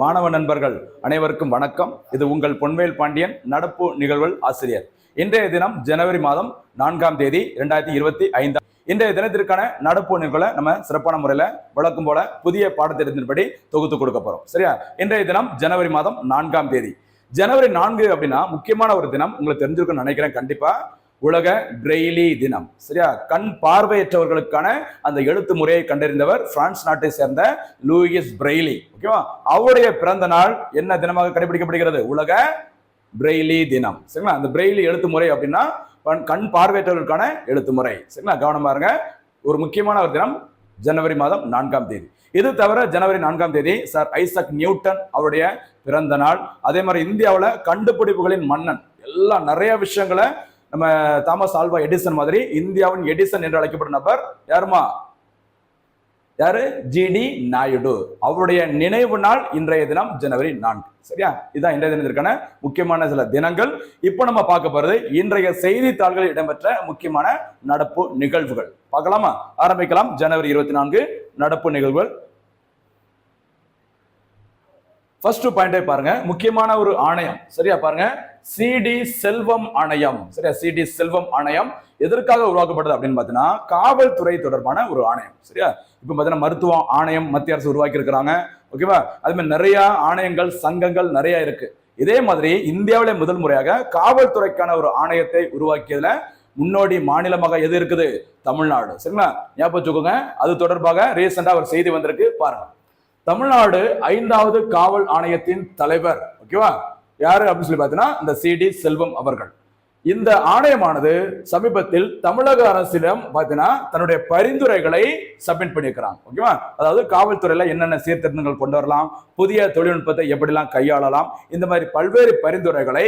மாணவ நண்பர்கள் அனைவருக்கும் வணக்கம். இது உங்கள் பொன்வேல் பாண்டியன் நடப்பு நிகழ்வுகள் ஆசிரியர். இன்றைய தினம் ஜனவரி மாதம் நான்காம் தேதி இரண்டாயிரத்தி இருபத்தி ஐந்தாம். இன்றைய தினத்திற்கான நடப்பு நிகழ்வுகளை நம்ம சிறப்பான முறையில் வழக்கம் போல புதிய பாடத்திட்டத்தின்படி தொகுத்து கொடுக்க போறோம். சரியா? இன்றைய தினம் ஜனவரி மாதம் நான்காம் தேதி. ஜனவரி நான்கு அப்படின்னா முக்கியமான ஒரு தினம். உங்களுக்கு தெரிஞ்சிருக்கும்னு நினைக்கிறேன். கண்டிப்பா உலக பிரெய்லி தினம். சரியா? கண் பார்வையற்றவர்களுக்கான அந்த எழுத்து முறையை கண்டறிந்தவர் பிரான்ஸ் நாட்டை சேர்ந்த லூயிஸ் பிரெய்லி ஓகேவா அவருடைய பிறந்த நாள் என்ன தினமாக கடைபிடிக்கப்படுகிறது? உலக பிரெய்லி தினம். சரிங்களா? அந்த பிரெய்லி எழுத்து முறை அப்படின்னா கண்- கண் பார்வையற்றவர்களுக்கான எழுத்து முறை. சரிங்களா? கவனமா இருங்க. ஒரு முக்கியமான ஒரு தினம் ஜனவரி மாதம் நான்காம் தேதி. இது தவிர ஜனவரி நான்காம் தேதி சார் ஐசக் நியூட்டன் அவருடைய பிறந்த நாள். அதே மாதிரி இந்தியாவில் கண்டுபிடிப்புகளின் மன்னன். எல்லாம் நிறைய விஷயங்களை நம்ம தாமஸ் ஆல்வா எடிசன் மாதிரி இந்தியாவின் எடிசன் என்று அழைக்கப்படும் நபர் யாருமா? யாரு? ஜிடி நாயுடு. அவருடைய நினைவு நாள் இன்றைய தினம் ஜனவரி நான்கு. சரியா? இதுதான் இன்றைய தினத்திற்கான முக்கியமான சில தினங்கள். இப்போ நம்ம பார்க்க போறது இன்றைய செய்தித்தாள்களில் இடம்பெற்ற முக்கியமான நடப்பு நிகழ்வுகள். பார்க்கலாமா? ஆரம்பிக்கலாம். ஜனவரி இருபத்தி நான்கு நடப்பு நிகழ்வுகள். ஃபர்ஸ்ட் பாயிண்டே பாருங்க. முக்கியமான ஒரு ஆணையம். சரியா பாருங்க. சிடி செல்வம் ஆணையம். சரியா? சிடி செல்வம் ஆணையம் எதற்காக உருவாக்கப்பட்டது அப்படின்னு பார்த்தீங்கன்னா காவல்துறை தொடர்பான ஒரு ஆணையம். சரியா? இப்போ பார்த்தீங்கன்னா மருத்துவ ஆணையம் மத்திய அரசு உருவாக்கி இருக்கிறாங்க ஓகேவா? அது மாதிரி நிறைய ஆணையங்கள் சங்கங்கள் நிறைய இருக்கு. இதே மாதிரி இந்தியாவிலே முதல் முறையாக காவல்துறைக்கான ஒரு ஆணையத்தை உருவாக்கியதுல முன்னோடி மாநிலமாக எது இருக்குது? தமிழ்நாடு. சரிங்களா? ஞாபகம் வச்சுக்கோங்க. அது தொடர்பாக ரீசெண்டா ஒரு செய்தி வந்திருக்கு. பாருங்க. தமிழ்நாடு ஐந்தாவது காவல் ஆணையத்தின் தலைவர் ஓகேவா யாரு அப்படின்னு சொல்லி பார்த்தீங்கன்னா இந்த சிடி செல்வம் அவர்கள். இந்த ஆணையமானது சமீபத்தில் தமிழக அரசிடம் பார்த்தீங்கன்னா தன்னுடைய பரிந்துரைகளை சப்மிட் பண்ணியிருக்கிறாங்க ஓகேவா அதாவது காவல்துறையில என்னென்ன சீர்திருத்தங்கள் கொண்டு வரலாம் புதிய தொழில்நுட்பத்தை எப்படிலாம் கையாளலாம் இந்த மாதிரி பல்வேறு பரிந்துரைகளை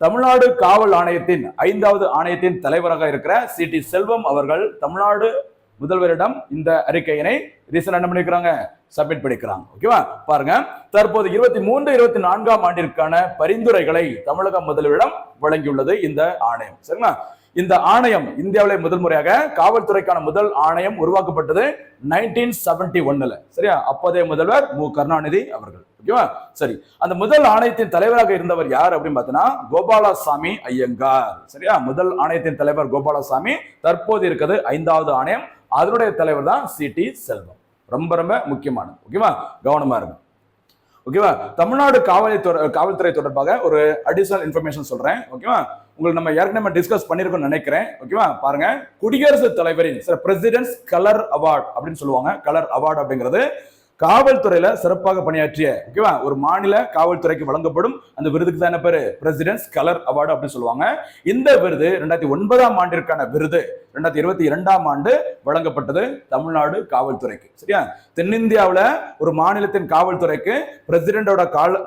தமிழ்நாடு காவல் ஆணையத்தின் ஐந்தாவது ஆணையத்தின் தலைவராக இருக்கிற சி டி செல்வம் அவர்கள் தமிழ்நாடு முதல்வரிடம் இந்த அறிக்கையினை ரீசன் என்ன பண்ணிருக்கிறாங்க? சப்மிட் பண்ணிக்கிறாங்க ஓகேவா பாருங்க. தற்போது இருபத்தி மூன்று இருபத்தி நான்காம் ஆண்டிற்கான பரிந்துரைகளை தமிழக முதல்வரிடம் வழங்கியுள்ளது இந்த ஆணையம். சரிங்களா? இந்த ஆணையம் இந்தியாவிலே முதல் முறையாக காவல்துறைக்கான முதல் ஆணையம் உருவாக்கப்பட்டது நைன்டீன் செவன்டி ஒன்னுல. சரியா? அப்போதைய முதல்வர் மு. கருணாநிதி அவர்கள். ஓகேவா சரி. அந்த முதல் ஆணையத்தின் தலைவராக இருந்தவர் யார் அப்படின்னு பார்த்தீங்கன்னா கோபாலசாமி ஐயங்கார். சரியா? முதல் ஆணையத்தின் தலைவர் கோபாலசாமி. தற்போது இருக்கிறது ஐந்தாவது ஆணையம் அதனுடைய தலைவர் தான் சி டி செல்வம். ரொம்ப ரொம்ப முக்கியமானது. ஓகேவா கவனமா இருக்கும் ஓகேவா தமிழ்நாடு காவல்துறை காவல்துறை தொடர்பாக ஒரு அடிஷனல் இன்ஃபர்மேஷன் சொல்றேன். ஓகேவா உங்களுக்கு நம்ம ஏற்கனவே டிஸ்கஸ் பண்ணிருக்கோம்னு நினைக்கிறேன். ஓகேவா பாருங்க. குடியரசுத் தலைவரின் பிரசிடென்ட்ஸ் கலர் அவார்ட் அப்படின்னு சொல்லுவாங்க. கலர் அவார்டு அப்படிங்கிறது காவல்துறையில சிறப்பாக பணியாற்றிய ஓகேவா ஒரு மாநில காவல்துறைக்கு வழங்கப்படும் அந்த விருதுக்கு தான் என்ன பேரு? பிரசிடென்ட்ஸ் கலர் அவார்டு அப்படின்னு சொல்லுவாங்க. இந்த விருது ரெண்டாயிரத்தி ஒன்பதாம் ஆண்டிற்கான விருது ரெண்டாயிரத்தி இருபத்தி இரண்டாம் ஆண்டு வழங்கப்பட்டது தமிழ்நாடு காவல்துறைக்கு. சரியா? தென்னிந்தியாவில் ஒரு மாநிலத்தின் காவல்துறைக்கு பிரசிடென்டோட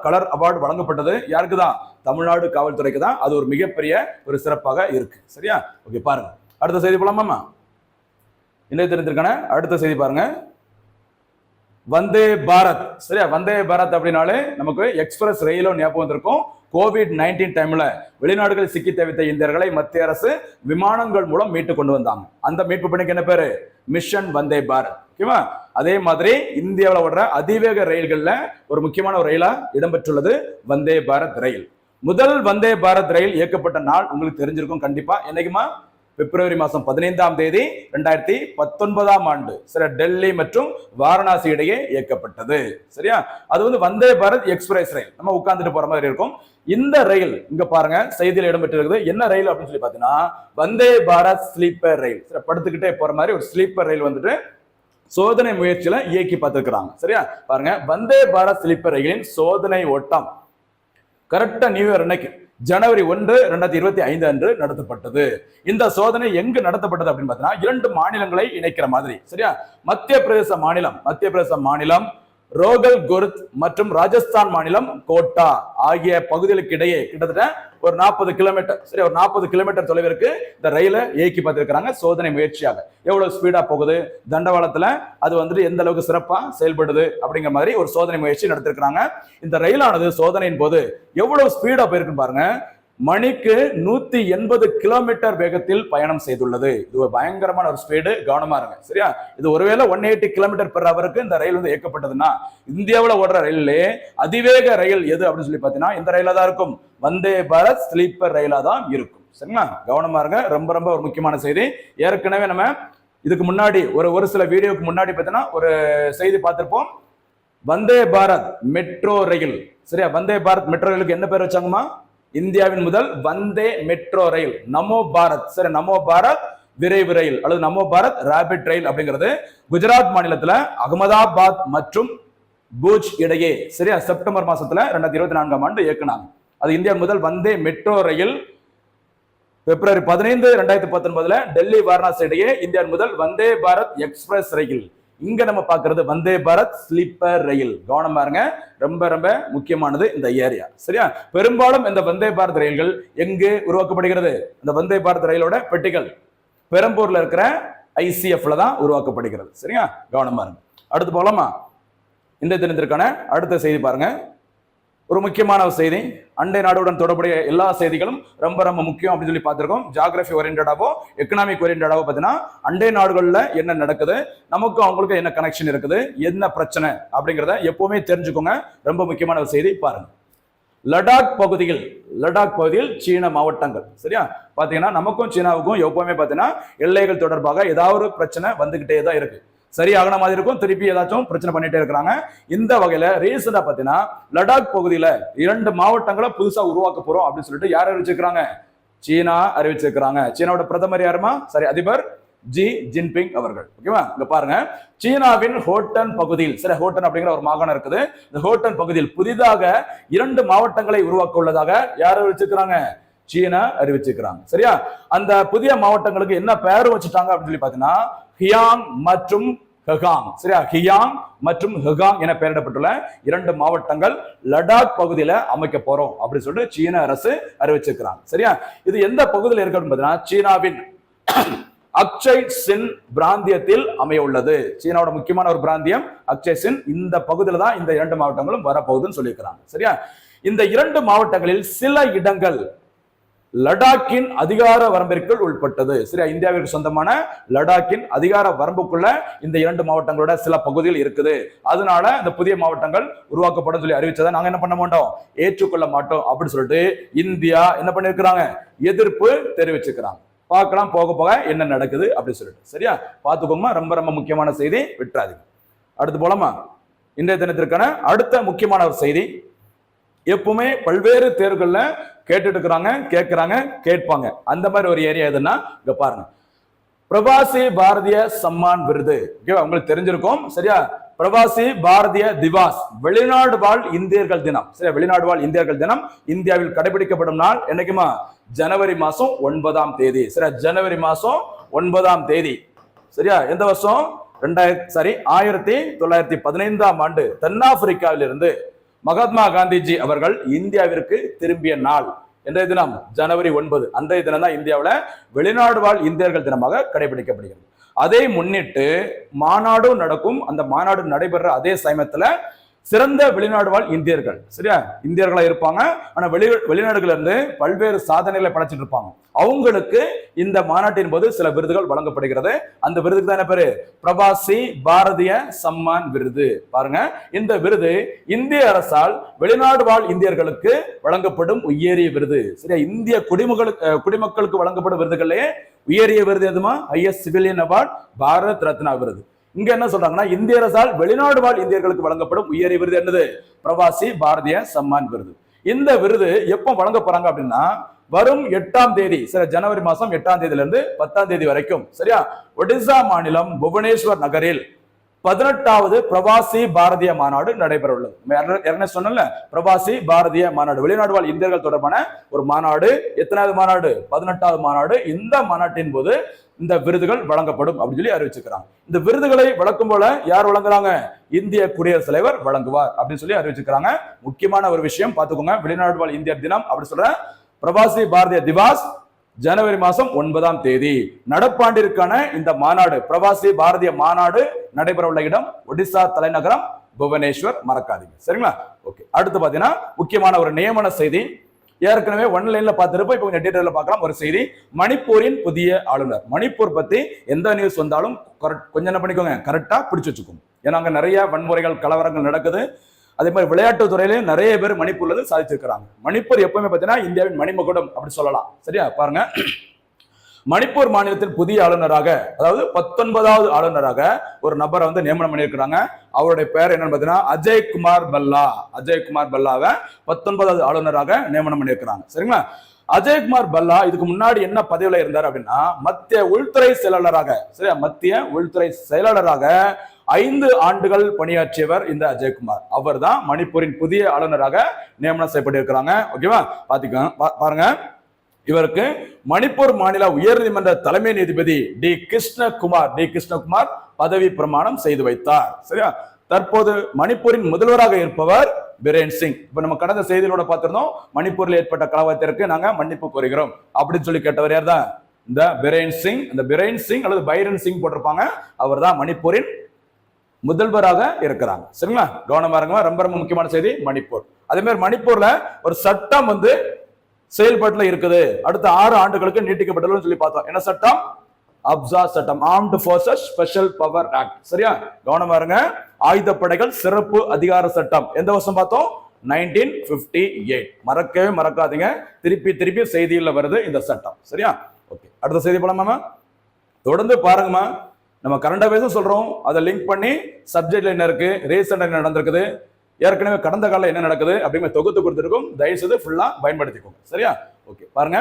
கலர் அவார்டு வழங்கப்பட்டது யாருக்கு தான்? தமிழ்நாடு காவல்துறைக்கு தான். அது ஒரு மிகப்பெரிய ஒரு சிறப்பாக இருக்கு. சரியா? ஓகே பாருங்க. அடுத்த செய்தி போலாமாமா இன்றைய தினத்திற்கான அடுத்த செய்தி பாருங்க. வந்தே பாரத். சரியா? வந்தே பாரத் அப்படின்னாலே நமக்கு எக்ஸ்பிரஸ் ரயிலும் ஞாபகம் வந்திருக்கும். கோவிட் நைன்டீன் டைம்ல வெளிநாடுகளில் சிக்கி தவித்த இந்தியர்களை மத்திய அரசு விமானங்கள் மூலம் மீட்டு கொண்டு வந்தாங்க. அந்த மீட்பு பணிக்கு என்ன பேரு? மிஷன் வந்தே பாரத். ஓகேவா? அதே மாதிரி இந்தியாவில் ஓடுற அதிவேக ரயில்களில் ஒரு முக்கியமான ஒரு ரயிலா இடம்பெற்றுள்ளது வந்தே பாரத் ரயில். முதல் வந்தே பாரத் ரயில் இயக்கப்பட்ட நாள் உங்களுக்கு தெரிஞ்சிருக்கும் கண்டிப்பா. என்னைக்குமா பிப்ரவரி மாதம் பதினைந்தாம் தேதி ரெண்டாயிரத்தி பத்தொன்பதாம் ஆண்டு. சில டெல்லி மற்றும் வாரணாசி இடையே இயக்கப்பட்டது. சரியா? அது வந்து வந்தே பாரத் எக்ஸ்பிரஸ் ரயில். நம்ம உட்கார்ந்துட்டு போற மாதிரி இருக்கும். இந்த ரயில் இங்க பாருங்க செய்தியில் இடம்பெற்றிருக்குது. என்ன ரயில் அப்படின்னு சொல்லி பாத்தீங்கன்னா வந்தே பாரத் ஸ்லீப்பர் ரயில். சில படுத்துக்கிட்டே போற மாதிரி ஒரு ஸ்லீப்பர் ரயில் வந்துட்டு சோதனை முயற்சியில இயக்கி பார்த்திருக்கிறாங்க. சரியா? பாருங்க வந்தே பாரத் ஸ்லீப்பர் ரயிலின் சோதனை ஓட்டம். கரெக்டா நியூ இயர் அன்னைக்கு. ஜனவரி ஒன்று ரெண்டாயிரத்தி இருபத்தி ஐந்து அன்று நடத்தப்பட்டது. இந்த சோதனை எங்கு நடத்தப்பட்டது அப்படின்னு பார்த்தீங்கன்னா இரண்டு மாநிலங்களை இணைக்கிற மாதிரி. சரியா? மத்திய பிரதேச மாநிலம் மத்திய பிரதேச மாநிலம் ரோகல் குர்த் மற்றும் ராஜஸ்தான் மாநிலம் கோட்டா ஆகிய பகுதிகளுக்கு இடையே கிட்டத்தட்ட ஒரு நாற்பது கிலோமீட்டர் சரி ஒரு நாற்பது கிலோமீட்டர் தொலைவிற்கு இந்த ரயிலை இயக்கி பார்த்திருக்கிறாங்க. சோதனை முயற்சியாக. எவ்வளவு ஸ்பீடா போகுது? தண்டவாளத்துல அது வந்துட்டு எந்த அளவுக்கு சிறப்பா செயல்படுது அப்படிங்கிற மாதிரி ஒரு சோதனை முயற்சி நடத்திருக்கிறாங்க. இந்த ரயிலானது சோதனையின் போது எவ்வளவு ஸ்பீடா போயிருக்குன்னு பாருங்க. மணிக்கு நூத்தி எண்பது கிலோமீட்டர் வேகத்தில் பயணம் செய்துள்ளது. இது ஒரு பயங்கரமான ஒரு ஸ்பீடு கவனமா இருங்க. சரியா? இது ஒருவேளை ஒன் எயிட்டி கிலோமீட்டர் பெர் அவருக்கு இந்த ரயில் வந்து இயக்கப்பட்டதுன்னா இந்தியாவில் ஓடுற ரயிலே அதிவேக ரயில் எது அப்படின்னு சொல்லி பார்த்தீங்கன்னா இந்த ரயிலாக தான் இருக்கும். வந்தே பாரத் ஸ்லீப்பர் ரயிலாக தான் இருக்கும். சரிங்களா? கவனமா இருங்க. ரொம்ப ரொம்ப ஒரு முக்கியமான செய்தி. ஏற்கனவே நம்ம இதுக்கு முன்னாடி ஒரு ஒரு சில வீடியோக்கு முன்னாடி பார்த்தீங்கன்னா ஒரு செய்தி பார்த்துருப்போம். Vande Bharat metro rail. சரியா? வந்தே பாரத் மெட்ரோ ரயிலுக்கு என்ன பேர் வச்சாங்கம்மா? இந்தியாவின் முதல் வந்தே மெட்ரோ ரயில் நமோ பாரத். சரி நமோ பாரத் விரைவு ரயில் அல்லது நமோ பாரத் ரேபிட் ரயில் அப்படிங்கிறது குஜராத் மாநிலத்துல அகமதாபாத் மற்றும் பூஜ் இடையே சரியா? செப்டம்பர் மாசத்துல ரெண்டாயிரத்தி இருபத்தி நான்காம் ஆண்டு இயக்குனாங்க. அது இந்தியா முதல் வந்தே மெட்ரோ ரயில். பிப்ரவரி பதினைந்து ரெண்டாயிரத்தி பத்தொன்பதுல டெல்லி வாரணாசி இடையே இந்தியா முதல் வந்தே பாரத் எக்ஸ்பிரஸ் ரயில். இங்க நம்ம பாக்குறது வந்தே பாரத் ஸ்லீப்பர் ரயில் கவனம் பாருங்க. ரொம்ப ரொம்ப முக்கியமானது இந்த ஏரியா சரியா? பெரும்பாலும் இந்த வந்தே பாரத் ரயில்கள் எங்கு உருவாக்கப்படுகிறது? இந்த வந்தே பாரத் ரயிலோட பெட்டிகள் பெரம்பூர்ல இருக்கிற ஐசிஎஃப்ல தான் உருவாக்கப்படுகிறது. சரியா? கவனம் பாருங்க. அடுத்து போலாமா? இந்த தினத்திற்கான அடுத்த செய்தி பாருங்க. ஒரு முக்கியமான ஒரு செய்தி. அண்டை நாடுடன் தொடர்புடைய எல்லா செய்திகளும் ரொம்ப ரொம்ப முக்கியம் அப்படின்னு சொல்லி பார்த்துருக்கோம். ஜாகிரபி ஓரியன்டாவோ எக்கனாமிக் ஓரியன்டாவோ பார்த்தீங்கன்னா அண்டை நாடுகளில் என்ன நடக்குது? நமக்கும் அவங்களுக்கும் என்ன கனெக்ஷன் இருக்குது? என்ன பிரச்சனை? அப்படிங்கிறத எப்பவுமே தெரிஞ்சுக்கோங்க. ரொம்ப முக்கியமான ஒரு செய்தி பாருங்க. லடாக் பகுதியில் லடாக் பகுதியில் சீன மாவட்டங்கள். சரியா? பார்த்தீங்கன்னா நமக்கும் சீனாவுக்கும் எப்பவுமே பார்த்தீங்கன்னா எல்லைகள் தொடர்பாக ஏதாவது ஒரு பிரச்சனை வந்துகிட்டே தான் இருக்குது சரி மாதிரி இருக்கும். திருப்பி ஏதாச்சும் பிரச்சனை பண்ணிட்டே இருக்கிறாங்க. இந்த வகையில ரீசெண்டா பாத்தீங்கன்னா லடாக் பகுதியில இரண்டு மாவட்டங்களை புதுசா உருவாக்க போறோம் அப்படின்னு சொல்லிட்டு யார் அறிவிச்சிருக்கிறாங்க? சீனா அறிவிச்சிருக்கிறாங்க. சீனாவோட பிரதமர் யாருமா? சரி அதிபர் ஜி ஜின்பிங் அவர்கள். ஓகேவா இங்க பாருங்க. சீனாவின் ஹோட்டன் பகுதியில் சரி ஹோட்டன் அப்படிங்கிற ஒரு மாகாணம் இருக்குது. இந்த ஹோட்டன் பகுதியில் புதிதாக இரண்டு மாவட்டங்களை உருவாக்க உள்ளதாக யார் அறிவிச்சிருக்கிறாங்க? சீனா அறிவிச்சிருக்கிறாங்க. சரியா? அந்த புதிய மாவட்டங்களுக்கு என்ன பெயர் வச்சுட்டாங்க அப்படின்னு சொல்லி பாத்தீங்கன்னா ஹியாங் மற்றும் ஹெகாங். சரியா? ஹியாங் மற்றும் ஹெகாங் என பெயரிடப்பட்டுள்ள இரண்டு மாவட்டங்கள் லடாக் பகுதியில அமைக்க போறோம் அப்படின்னு சொல்லிட்டு சீன அரசு அறிவிச்சிருக்கிறாங்க. சரியா? இது எந்த பகுதியில் இருக்கு அப்படின்னு பாத்தீங்கன்னா சீனாவின் அக்ஷய் சின் பிராந்தியத்தில் அமைய உள்ளது. சீனாவோட முக்கியமான ஒரு பிராந்தியம் அக்ஷய் சின். இந்த பகுதியில் தான் இந்த இரண்டு மாவட்டங்களும் வரப்போகுதுன்னு சொல்லியிருக்கிறாங்க. சரியா? இந்த இரண்டு மாவட்டங்களில் சில இடங்கள் லடாக்கின் அதிகார வரம்பிற்குள் உள்பட்டது. சரியா இந்தியாவிற்கு சொந்தமான லடாக்கின் அதிகார வரம்புக்குள்ள இந்த இரண்டு மாவட்டங்களோட சில பகுதிகள் இருக்குது. அதனால இந்த புதிய மாவட்டங்கள் உருவாக்கப்படும் சொல்லி அறிவிச்சதை நாங்க என்ன பண்ண மாட்டோம்? ஏற்றுக்கொள்ள மாட்டோம் அப்படின்னு சொல்லிட்டு இந்தியா என்ன பண்ணிருக்கிறாங்க? எதிர்ப்பு தெரிவிச்சுக்கிறாங்க. பார்க்கலாம் போக போக என்ன நடக்குது அப்படின்னு சொல்லிட்டு. சரியா? பார்த்துக்கோமா ரொம்ப ரொம்ப முக்கியமான செய்தி விட்டுறாதீங்க. அடுத்து போலாமா? இன்றைய தினத்திற்கான அடுத்த முக்கியமான ஒரு செய்தி. எப்பவுமே பல்வேறு தேர்வுகளில் கேட்டுட்டு இருக்கிறாங்க கேட்கிறாங்க கேட்பாங்க. அந்த மாதிரி ஒரு ஏரியா எதுன்னா இங்க பாருங்க. பிரவாசி பாரதிய சம்மான் விருது. ஓகேவா உங்களுக்கு தெரிஞ்சிருக்கும். சரியா? பிரவாசி பாரதிய திவாஸ். வெளிநாடு வாழ் இந்தியர்கள் தினம். சரியா? வெளிநாடு வாழ் இந்தியர்கள் தினம் இந்தியாவில் கடைபிடிக்கப்படும் நாள் என்னைக்குமா? ஜனவரி மாசம் ஒன்பதாம் தேதி. சரியா? ஜனவரி மாசம் ஒன்பதாம் தேதி. சரியா? எந்த வருஷம்? ரெண்டாயிரத்தி சாரி ஆயிரத்தி தொள்ளாயிரத்தி பதினைந்தாம் ஆண்டு தென்னாப்பிரிக்காவிலிருந்து மகாத்மா காந்திஜி அவர்கள் இந்தியாவிற்கு திரும்பிய நாள். என்ற தினம் ஜனவரி ஒன்பது. அன்றைய தினம் தான் இந்தியாவில் வெளிநாடு வாழ் இந்தியர்கள் தினமாக கடைபிடிக்கப்படுகிறது. அதை முன்னிட்டு மாநாடும் நடக்கும். அந்த மாநாடு நடைபெற அதே சமயத்துல சிறந்த வெளிநாடு வாழ் இந்தியர்கள். சரியா? இந்தியர்களா இருப்பாங்க. ஆனா வெளி வெளிநாடுகள்ல இருந்து பல்வேறு சாதனைகளை படைச்சிட்டு இருப்பாங்க. அவங்களுக்கு இந்த மாநாட்டின் போது சில விருதுகள் வழங்கப்படுகிறது. அந்த விருதுக்கு தான் என்ன பேரு? பிரபாசி பாரதிய சம்மான் விருது. பாருங்க. இந்த விருது இந்திய அரசால் வெளிநாடு வாழ் இந்தியர்களுக்கு வழங்கப்படும் உயரிய விருது. சரியா? இந்திய குடிமகளுக்கு குடிமக்களுக்கு வழங்கப்படும் விருதுகளே உயரிய விருது எதுமா? IS civilian award Bharat Ratna விருது. இங்க என்ன சொல்றாங்கன்னா இந்திய அரசால் வெளிநாடு வாழ் இந்தியர்களுக்கு வழங்கப்படும் உயரிய விருது என்னது? பிரவாசி பாரதிய சம்மான் விருது. இந்த விருது எப்போ வழங்க போறாங்க அப்படின்னா வரும் எட்டாம் தேதி சரி ஜனவரி மாசம் எட்டாம் தேதியிலிருந்து பத்தாம் தேதி வரைக்கும் சரியா? ஒடிசா மாநிலம் புவனேஸ்வர் நகரில் பதினெட்டாவது பிரவாசி பாரதிய மாநாடு நடைபெற உள்ளது நம்ம சொன்னல பிரவாசி பாரதிய மாநாடு. வெளிநாடு வாழ் இந்தியர்கள் தொடர்பான ஒரு மாநாடு. எத்தனாவது மாநாடு? பதினெட்டாவது மாநாடு. இந்த மாநாட்டின் போது இந்த விருதுகள் வழங்கப்படும் அப்படின்னு சொல்லி அறிவிச்சுக்கிறாங்க இந்த விருதுகளை வழக்கம் போல யார் வழங்குறாங்க? இந்திய குடியரசுத் தலைவர் வழங்குவார் அப்படின்னு சொல்லி அறிவிச்சிருக்கிறாங்க. முக்கியமான ஒரு விஷயம் பார்த்துக்கோங்க. வெளிநாடு வாழ் இந்தியர் தினம் அப்படின்னு சொல்ற பிரவாசி பாரதிய திவாஸ் ஜனவரி மாதம் ஒன்பதாம் தேதி. நடப்பாண்டிற்கான இந்த மாநாடு பிரவாசி பாரதிய மாநாடு நடைபெற உள்ள இடம் ஒடிசா தலைநகரம் புவனேஸ்வர். மறக்காதீங்க. சரிங்களா? ஓகே. அடுத்து பார்த்தீங்கன்னா முக்கியமான ஒரு நியமன செய்தி. ஏற்கனவே ஒன்லைன்ல பார்த்துருப்போம். இப்போ கொஞ்சம் டீட்டெயில பார்க்கலாம். ஒரு செய்தி. மணிப்பூரின் புதிய ஆளுநர். மணிப்பூர் பத்தி எந்த நியூஸ் வந்தாலும் கொஞ்சம் என்ன பண்ணிக்கோங்க கரெக்டா பிடிச்சு வச்சுக்கோங்க. ஏன்னா அங்க நிறைய வன்முறைகள் கலவரங்கள் நடக்குது. அதே மாதிரி விளையாட்டு துறையிலையும் நிறைய பேர் மணிப்பூர்ல இருந்து சாதிச்சிருக்கிறாங்க. மணிப்பூர் எப்பவுமே பார்த்தீங்கன்னா இந்தியாவின் மணிமகுடம் அப்படி சொல்லலாம். சரியா? பாருங்க. மணிப்பூர் மாநிலத்தின் புதிய ஆளுநராக அதாவது பத்தொன்பதாவது ஆளுநராக ஒரு நபரை வந்து நியமனம் பண்ணியிருக்கிறாங்க. அவருடைய பெயர் என்னன்னு பார்த்தீங்கன்னா அஜய் குமார் பல்லா. அஜய் குமார் பல்லாவை பத்தொன்பதாவது ஆளுநராக நியமனம் பண்ணியிருக்கிறாங்க. சரிங்களா? அஜய்குமார் பல்லா இதுக்கு முன்னாடி என்ன பதவியில் இருந்தார் அப்படின்னா மத்திய உள்துறை செயலாளராக சரியா? மத்திய உள்துறை செயலாளராக ஐந்து ஆண்டுகள் பணியாற்றியவர் இந்த அஜயகுமார். அவர் தான் மணிப்பூரின் புதிய ஆளுநராக நியமனம் செய்யப்பட்டிருக்கிறாங்க. ஓகேவா பாத்துக்க பா- பாருங்க. இவருக்கு மணிப்பூர் மாநில உயர்நீதிமன்ற தலைமை நீதிபதி டி. கிருஷ்ணகுமார் டி. கிருஷ்ணகுமார் பதவி பிரமாணம் செய்து வைத்தார். சரியா? தற்போது மணிப்பூரின் முதல்வராக இருப்பவர் பிரேன் சிங். இப்ப நம்ம கடந்த செய்திகளோட பார்த்திருந்தோம் மணிப்பூரில் ஏற்பட்ட கலவரத்திற்கு நாங்க மன்னிப்பு கோருகிறோம். அப்படின்னு சொல்லி கேட்டவர் யார் தான் இந்த பிரேன் சிங். இந்த பிரேன் சிங் அல்லது பைரன் சிங் போட்டிருப்பாங்க. அவர் தான் மணிப்பூரின் முதல்வராக இருக்கிறாங்க. சரிங்களா? கவனமா இருங்க ரொம்ப ரொம்ப முக்கியமான செய்தி மணிப்பூர். அதே மாதிரி மணிப்பூர்ல ஒரு சட்டம் வந்து செயல்பாட்டுல இருக்குது. அடுத்த ஆறு ஆண்டுகளுக்கு நீட்டிக்கப்பட்டதுன்னு சொல்லி பார்த்தோம். என்ன சட்டம்? அப்சா சட்டம். Armed forces special power act சரியா? கவனமா இருங்க. ஆயுதப்படைகள் சிறப்பு அதிகார சட்டம். எந்த வருஷம் பார்த்தோம்? நைன்டீன் பிப்டி எயிட் மறக்கவே மறக்காதீங்க. திருப்பி திருப்பி செய்தியில் வருது இந்த சட்டம். சரியா? ஓகே. அடுத்த செய்தி போலாமா தொடர்ந்து பாருங்கம்மா. நம்ம கரண்ட் அஃபேர்ஸும் சொல்கிறோம் அதை லிங்க் பண்ணி சப்ஜெக்டில் என்ன இருக்குது ரீசெண்டாக என்ன நடந்திருக்குது? ஏற்கனவே கடந்த காலம் என்ன நடக்குது? அப்படிங்கிற தொகுத்து கொடுத்துருக்கும். தயவுசெய்து ஃபுல்லாக பயன்படுத்திக்கோங்க. சரியா? ஓகே பாருங்க.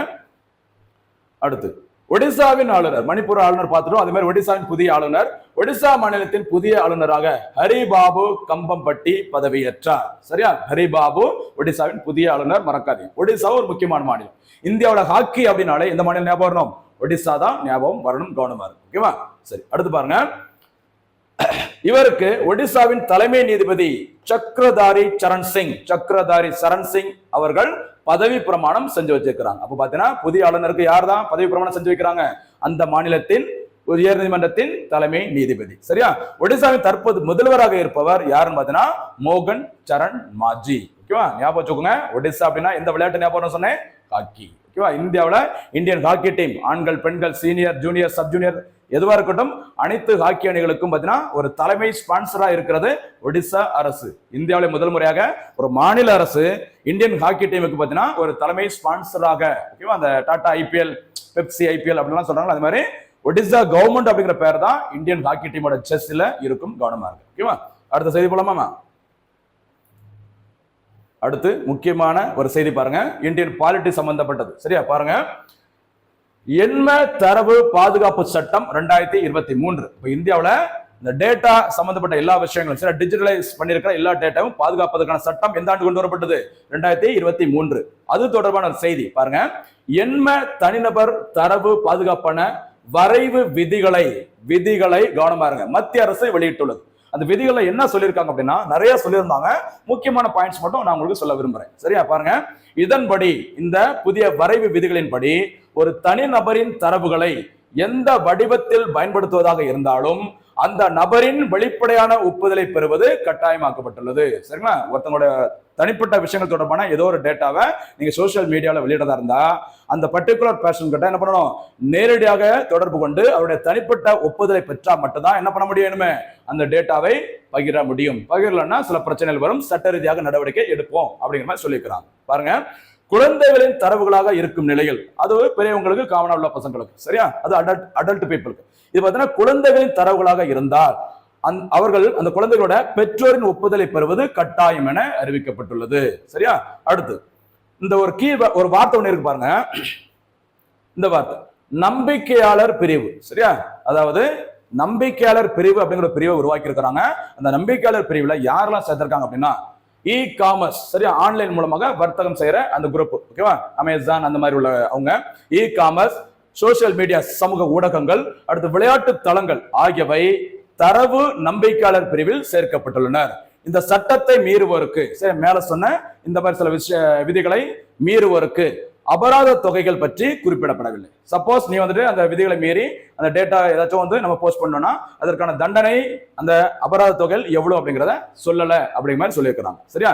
அடுத்து. ஒடிசாவின் ஆளுநர் மணிப்பூர் ஆளுநர் பார்த்துட்டோம். அதே மாதிரி ஒடிசாவின் புதிய ஆளுநர். ஒடிசா மாநிலத்தின் புதிய ஆளுநராக ஹரிபாபு கம்பம்பட்டி பதவியேற்றார். சரியா? ஹரிபாபு ஒடிசாவின் புதிய ஆளுநர் மறக்காதீங்க. ஒடிசா ஒரு முக்கியமான மாநிலம். இந்தியாவோட ஹாக்கி அப்படின்னாலே இந்த மாநிலம் ஞாபகம் வரணும்? ஒடிசா தான் ஞாபகம் வரணும் கவனமா இருக்கும் ஓகேவா? சரி அடுத்து பாருங்க. இவருக்கு ஒடிசாவின் தலைமை நீதிபதி சக்கரதாரி சரண் சிங் சக்கரதாரி சரண் சிங் அவர்கள் பதவி பிரமாணம் செஞ்சு வச்சிருக்கிறாங்க. அப்ப பாத்தீங்கன்னா புதிய ஆளுநருக்கு யார் தான் பதவி பிரமாணம் செஞ்சு வைக்கிறாங்க? அந்த மாநிலத்தின் உயர் நீதிமன்றத்தின் தலைமை நீதிபதி. சரியா? ஒடிசாவின் தற்போது முதல்வராக இருப்பவர் யாருன்னு பாத்தீங்கன்னா மோகன் சரண் மாஜி. ஓகேவா? ஞாபகம் வச்சுக்கோங்க. ஒடிசா அப்படின்னா எந்த விளையாட்டு ஞாபகம் சொன்னேன்? ஹாக்கி. ஓகேவா? இந்தியாவில் இந்தியன் ஹாக்கி டீம். ஆண்கள் பெண்கள் சீனியர் ஜூனியர் சப் ஜூனியர் எதுவாக இருக்கட்டும் அனைத்து ஹாக்கி அணிகளுக்கும் பார்த்தீங்கன்னா ஒரு தலைமை ஸ்பான்சராக இருக்கிறது ஒடிசா அரசு. இந்தியாவில் முதல் முறையாக ஒரு மாநில அரசு இந்தியன் ஹாக்கி டீமுக்கு பார்த்தீங்கன்னா ஒரு தலைமை ஸ்பான்சராக ஓகேவா அந்த டாடா ஐபிஎல் பெப்சி ஐபிஎல் அப்படின்லாம் சொல்றாங்க அது மாதிரி ஒடிசா கவர்மெண்ட் அப்படிங்கிற பேர் தான் இந்தியன் ஹாக்கி டீமோட செஸ்ல இருக்கும் கவனமா இருக்கு ஓகேவா அடுத்த செய்தி போலாமா அடுத்து முக்கியமான ஒரு செய்தி பாருங்க. இந்தியன் பாலிட்டி சம்பந்தப்பட்டது. சரியா? பாருங்க. எண்ம தரவு பாதுகாப்பு சட்டம் ரெண்டாயிரத்தி இருபத்தி மூன்று. இப்போ இந்தியாவில் இந்த டேட்டா சம்பந்தப்பட்ட எல்லா விஷயங்களும் சரி டிஜிட்டலைஸ் பண்ணியிருக்கிற எல்லா டேட்டாவும் பாதுகாப்பதற்கான சட்டம் எந்த ஆண்டு கொண்டு வரப்பட்டது? ரெண்டாயிரத்தி இருபத்தி மூன்று. அது தொடர்பான ஒரு செய்தி. பாருங்க. எண்ம தனிநபர் தரவு பாதுகாப்பான வரைவு விதிகளை விதிகளை கவனமா இருங்க மத்திய அரசு வெளியிட்டுள்ளது. அந்த விதிகளை என்ன சொல்லியிருக்காங்க அப்படின்னா நிறைய சொல்லியிருந்தாங்க. முக்கியமான பாயிண்ட்ஸ் மட்டும் நான் உங்களுக்கு சொல்ல விரும்புறேன். சரியா? பாருங்க. இதன்படி இந்த புதிய வரைவு விதிகளின்படி ஒரு தனிநபரின் தரவுகளை எந்த வடிவத்தில் பயன்படுத்துவதாக இருந்தாலும் அந்த நபரின் வெளிப்படையான ஒப்புதலை பெறுவது கட்டாயமாக்கப்பட்டுள்ளது. சரிங்களா ஒருத்தங்களோட தனிப்பட்ட விஷயங்கள் தொடர்பான ஏதோ ஒரு டேட்டாவை நீங்க சோஷியல் மீடியாவில் வெளியிடதா இருந்தா அந்த பர்டிகுலர் பர்சன் கிட்ட என்ன பண்ணணும்? நேரடியாக தொடர்பு கொண்டு அவருடைய தனிப்பட்ட ஒப்புதலை பெற்றா மட்டும்தான் என்ன பண்ண முடியணுமே? அந்த டேட்டாவை பகிர முடியும். பகிரலன்னா சில பிரச்சனைகள் வரும். சட்ட ரீதியாக நடவடிக்கை எடுப்போம் அப்படிங்கிற மாதிரி சொல்லியிருக்கிறாங்க. பாருங்க. குழந்தைகளின் தரவுகளாக இருக்கும் நிலையில் அது பெரியவங்களுக்கு காமனா உள்ள பசங்களுக்கு. சரியா? அது அடல்ட் அடல்ட் பீப்புளுக்கு இது பார்த்தீங்கன்னா குழந்தைகளின் தரவுகளாக இருந்தால் அந் அவர்கள் அந்த குழந்தைகளோட பெற்றோரின் ஒப்புதலை பெறுவது கட்டாயம் என அறிவிக்கப்பட்டுள்ளது. சரியா? அடுத்து இந்த ஒரு கீ ஒரு வார்த்தை ஒன்று இருக்கு பாருங்க. இந்த வார்த்தை நம்பிக்கையாளர் பிரிவு. சரியா? அதாவது நம்பிக்கையாளர் பிரிவு அப்படிங்கிற ஒரு பிரிவை உருவாக்கி இருக்கிறாங்க அந்த நம்பிக்கையாளர் பிரிவுல யாரெல்லாம் சேர்த்திருக்காங்க அப்படின்னா இ காமர்ஸ் சரியா? ஆன்லைன் மூலமாக வர்த்தகம் செய்யற அந்த குரூப் ஓகேவா அமேசான் அந்த மாதிரி உள்ள அவங்க. இ காமர்ஸ் சோசியல் மீடியா சமூக ஊடகங்கள் அடுத்து விளையாட்டு தளங்கள் ஆகியவை தரவு நம்பிக்கையாளர் பிரிவில் சேர்க்கப்பட்டுள்ளனர். இந்த சட்டத்தை மீறுவோருக்கு சரி மேல சொன்ன இந்த மாதிரி சில விஷய விதிகளை மீறுவோருக்கு அபராத தொகைகள் பற்றி குறிப்பிடப்படவில்லை. சப்போஸ் நீ வந்துட்டு அந்த விதிகளை மீறி அந்த டேட்டா ஏதாச்சும் வந்து நம்ம போஸ்ட் பண்ணோம்னா அதற்கான தண்டனை அந்த அபராத தொகை எவ்வளவு அப்படிங்கிறத சொல்லல அப்படிங்கிற மாதிரி சொல்லியிருக்கிறாங்க. சரியா?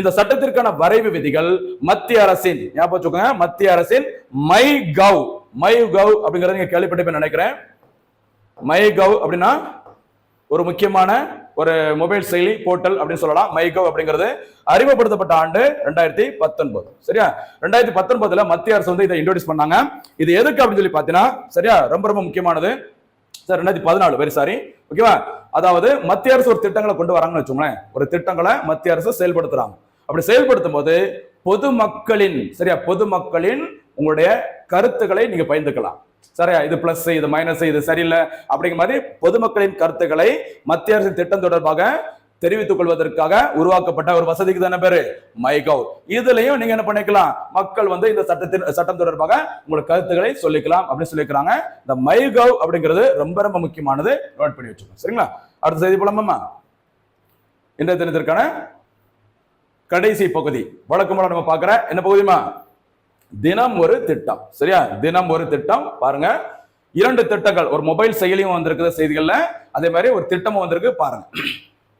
இந்த சட்டத்திற்கான வரைவு விதிகள் மத்திய அரசின் ஞாபகம் வச்சுக்கோங்க மத்திய அரசின் மை கவ் மை கவ் அப்படிங்கறத நீங்க கேள்விப்பட்டு நினைக்கிறேன். மை கவ் அப்படின்னா ஒரு முக்கியமான ஒரு மொபைல் செயலி போர்ட்டல் அப்படின்னு சொல்லலாம். மைகோ அப்படிங்கிறது அறிமுகப்படுத்தப்பட்ட ஆண்டு ரெண்டாயிரத்தி பத்தொன்பது. சரியா? ரெண்டாயிரத்தி பத்தொன்பதுல மத்திய அரசு வந்து இதை இன்ட்ரோடியூஸ் பண்ணாங்க. இது எதுக்கு அப்படின்னு சொல்லி பாத்தீங்கன்னா சரியா? ரொம்ப ரொம்ப முக்கியமானது. சார் ரெண்டாயிரத்தி பதினாலு வெரி சாரி ஓகேவா அதாவது மத்திய அரசு ஒரு திட்டங்களை கொண்டு வராங்கன்னு வச்சுக்கோங்களேன். ஒரு திட்டங்களை மத்திய அரசு செயல்படுத்துறாங்க. அப்படி செயல்படுத்தும் போது பொதுமக்களின் சரியா? பொதுமக்களின் உங்களுடைய கருத்துக்களை நீங்க பயந்துக்கலாம் சரியா? இது பிளஸ் இது மைனஸ் இது சரியில்லை அப்படிங்கிற மாதிரி பொதுமக்களின் கருத்துக்களை மத்திய அரசின் திட்டம் தொடர்பாக தெரிவித்துக் கொள்வதற்காக உருவாக்கப்பட்ட ஒரு வசதிக்கு தானே பேரு? மைகவ் இதுலயும் நீங்க என்ன பண்ணிக்கலாம்? மக்கள் வந்து இந்த சட்டத்தின் சட்டம் தொடர்பாக உங்களோட கருத்துக்களை சொல்லிக்கலாம் அப்படின்னு சொல்லியிருக்கிறாங்க. இந்த மைகவ் அப்படிங்கிறது ரொம்ப ரொம்ப முக்கியமானது. நோட் பண்ணி வச்சுக்கோங்க. சரிங்களா? அடுத்த செய்தி போலாமா இன்றைய தினத்திற்கான கடைசி பகுதி. வழக்கமாக நம்ம பார்க்கிற என்ன பகுதிமா தினம் ஒரு திட்டம். சரியா? தினம் ஒரு திட்டம். பாருங்க. இரண்டு திட்டங்கள். ஒரு மொபைல் செயலியும் வந்திருக்குது செய்திகள்ல. அதே மாதிரி ஒரு திட்டமும் வந்திருக்கு. பாருங்க.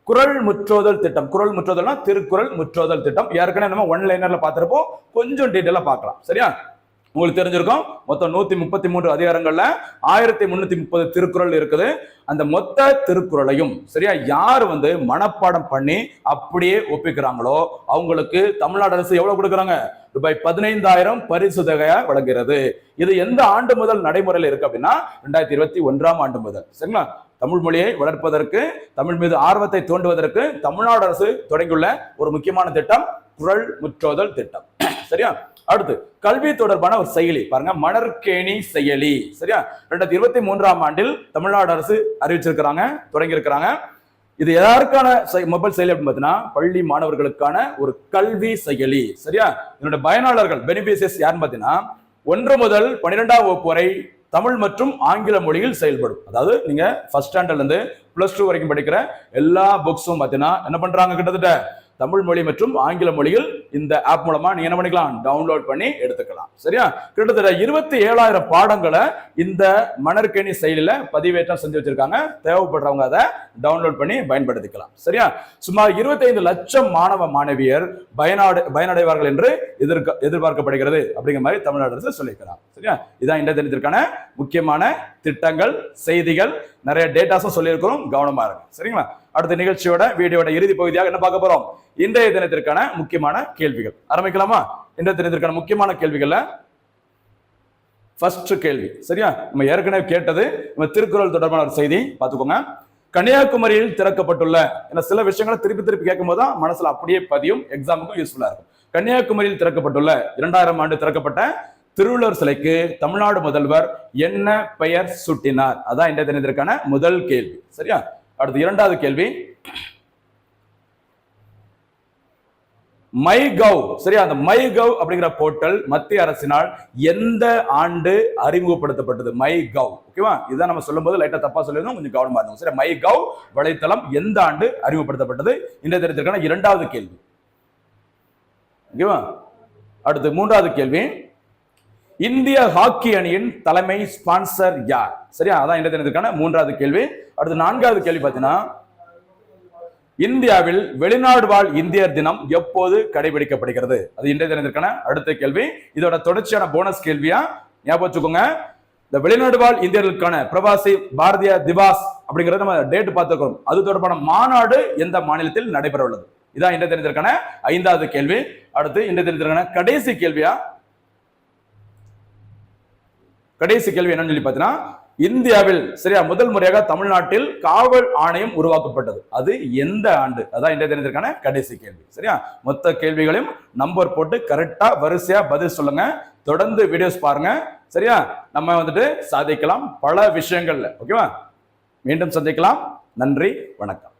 குரல் முற்றோதல் திட்டம். குரல் முற்றோதல்னா திருக்குறள் முற்றோதல் திட்டம். ஏற்கனவே நம்ம ஒன் லைனர்ல பார்த்துருப்போம். கொஞ்சம் டீட்டெயிலாக பார்க்கலாம். சரியா? உங்களுக்கு தெரிஞ்சிருக்கும். மொத்தம் நூத்தி முப்பத்தி மூன்று அதிகாரங்கள்ல ஆயிரத்தி முன்னூத்தி முப்பது திருக்குறள் இருக்குது. அந்த மொத்த திருக்குறளையும் சரியா யார் வந்து மனப்பாடம் பண்ணி அப்படியே ஒப்பிக்கிறாங்களோ அவங்களுக்கு தமிழ்நாடு அரசு எவ்வளவு கொடுக்குறாங்க? ரூபாய் பதினைந்தாயிரம் பரிசு தொகையா வழங்குகிறது. இது எந்த ஆண்டு முதல் நடைமுறையில் இருக்கு அப்படின்னா ரெண்டாயிரத்தி இருபத்தி ஒன்றாம் ஆண்டு முதல். சரிங்களா? தமிழ் மொழியை வளர்ப்பதற்கு தமிழ் மீது ஆர்வத்தை தோண்டுவதற்கு தமிழ்நாடு அரசு தொடங்கியுள்ள ஒரு முக்கியமான திட்டம் குரல் முற்றோதல் திட்டம். சரியா? அடுத்து கல்வி தொடர்பான ஒரு செயலி. பாருங்க மணற்கேணி செயலி. சரியா? ரெண்டாயிரத்தி இருபத்தி மூன்றாம் ஆண்டில் தமிழ்நாடு அரசு அறிவிச்சிருக்கிறாங்க தொடங்கி இருக்கிறாங்க இது யாருக்கான மொபைல் செயலி அப்படின்னு பார்த்தீங்கன்னா பள்ளி மாணவர்களுக்கான ஒரு கல்வி செயலி. சரியா? இதனுடைய பயனாளர்கள் பெனிஃபிஷியஸ் யாருன்னு பார்த்தீங்கன்னா ஒன்று முதல் பன்னிரெண்டாம் வகுப்பு வரை தமிழ் மற்றும் ஆங்கில மொழியில் செயல்படும். அதாவது நீங்க ஃபர்ஸ்ட் ஸ்டாண்டர்ட்ல இருந்து பிளஸ் டூ வரைக்கும் படிக்கிற எல்லா புக்ஸும் பார்த்தீங்கன்னா என்ன பண்றாங்க கிட்டத்தட்ட? தமிழ் மொழி மற்றும் ஆங்கில மொழியில் இந்த ஆப் மூலமா நீங்க என்ன பண்ணிக்கலாம்? டவுன்லோட் பண்ணி எடுத்துக்கலாம். சரியா? கிட்டத்தட்ட இருபத்தி ஏழாயிரம் பாடங்களை இந்த மணற்கேணி செயலில பதிவேற்றம் செஞ்சு வச்சிருக்காங்க. தேவைப்படுறவங்க அதை டவுன்லோட் பண்ணி பயன்படுத்திக்கலாம். சரியா? சுமார் இருபத்தைந்து லட்சம் மாணவ மாணவியர் பயனாடு பயனடைவார்கள் என்று எதிர்க்க எதிர்பார்க்கப்படுகிறது. அப்படிங்கிற மாதிரி தமிழ்நாடு அரசு சொல்லியிருக்கிறார். சரியா? இதான் இந்த தினத்திற்கான முக்கியமான திட்டங்கள் செய்திகள் நிறைய டேட்டாஸும் சொல்லியிருக்கிறோம் கவனமா இருக்கும் சரிங்களா? அடுத்த நிகழ்ச்சியோட வீடியோட இறுதி பகுதியாக என்ன பார்க்க போறோம்? இன்றைய தினத்திற்கான முக்கியமான கேள்விகள். ஆரம்பிக்கலாமா? இன்றைய தினத்திற்கான முக்கியமான கேள்விகள்ல ஃபர்ஸ்ட் கேள்வி. சரியா? நம்ம ஏற்கனவே கேட்டது நம்ம திருக்குறள் தொடர்பான ஒரு செய்தி. பார்த்துக்கோங்க. கன்னியாகுமரியில் திறக்கப்பட்டுள்ள ஏன்னா சில விஷயங்களை திருப்பி திருப்பி கேட்கும் போது தான் மனசுல அப்படியே பதியும் எக்ஸாமுக்கும் யூஸ்ஃபுல்லா இருக்கும். கன்னியாகுமரியில் திறக்கப்பட்டுள்ள இரண்டாயிரம் ஆண்டு திறக்கப்பட்ட திருவள்ளுவர் சிலைக்கு தமிழ்நாடு முதல்வர் என்ன பெயர் சுட்டினார்? அதான் இன்றைய தினத்திற்கான முதல் கேள்வி. சரியா? அடுத்து இரண்டாவது கேள்வி. மை கவ் சரியா? அந்த மை கவ் அப்படிங்கிற போர்ட்டல் மத்திய அரசினால் எந்த ஆண்டு அறிமுகப்படுத்தப்பட்டது? மை கவ் ஓகேவா? இதான் நம்ம சொல்லும்போது லைட்டா தப்பா சொல்லியிருந்தோம். கொஞ்சம் கவனமா இருந்தோம். சரி மை கவ் வலைத்தளம் எந்த ஆண்டு அறிமுகப்படுத்தப்பட்டது? இந்த தினத்திற்கான இரண்டாவது கேள்வி. ஓகேவா? அடுத்து மூன்றாவது கேள்வி. இந்திய ஹாக்கி அணியின் தலைமை ஸ்பான்சர் யார்? சரியா? அதான் இந்த தினத்திற்கான மூன்றாவது கேள்வி. அடுத்து நான்காவது கேள்வி பார்த்தீங்கன்னா இந்தியாவில் வெளிநாடு வாழ் இந்தியர் தினம் எப்போது கடைபிடிக்கப்படுகிறது? அது இன்றைய தினத்திற்கான அடுத்த கேள்வி. இதோட தொடர்ச்சியான போனஸ் கேள்வியா? ஞாபகம் வச்சுக்கோங்க. இந்த வெளிநாடு வாழ் இந்தியர்களுக்கான பிரவாசி பாரதிய திவாஸ் அப்படிங்கறத நம்ம டேட் பார்த்துக்கிறோம். அது தொடர்பான மாநாடு எந்த மாநிலத்தில் நடைபெற உள்ளது இதான் இன்றைய தினத்திற்கான ஐந்தாவது கேள்வி. அடுத்து இன்றைய தினத்திற்கான கடைசி கேள்வியா? கடைசி கேள்வி என்னன்னு சொல்லி பார்த்தீங்கன்னா இந்தியாவில் சரியா முதல் முறையாக தமிழ்நாட்டில் காவல் ஆணையம் உருவாக்கப்பட்டது. அது எந்த ஆண்டு? அதான் இன்றைய தினத்திற்கான கடைசி கேள்வி. சரியா? மொத்த கேள்விகளையும் நம்பர் போட்டு கரெக்டா வரிசையா பதில் சொல்லுங்க. தொடர்ந்து வீடியோஸ் பாருங்க. சரியா? நம்ம வந்துட்டு சாதிக்கலாம் பல விஷயங்கள்ல. ஓகேவா மீண்டும் சந்திக்கலாம். நன்றி வணக்கம்.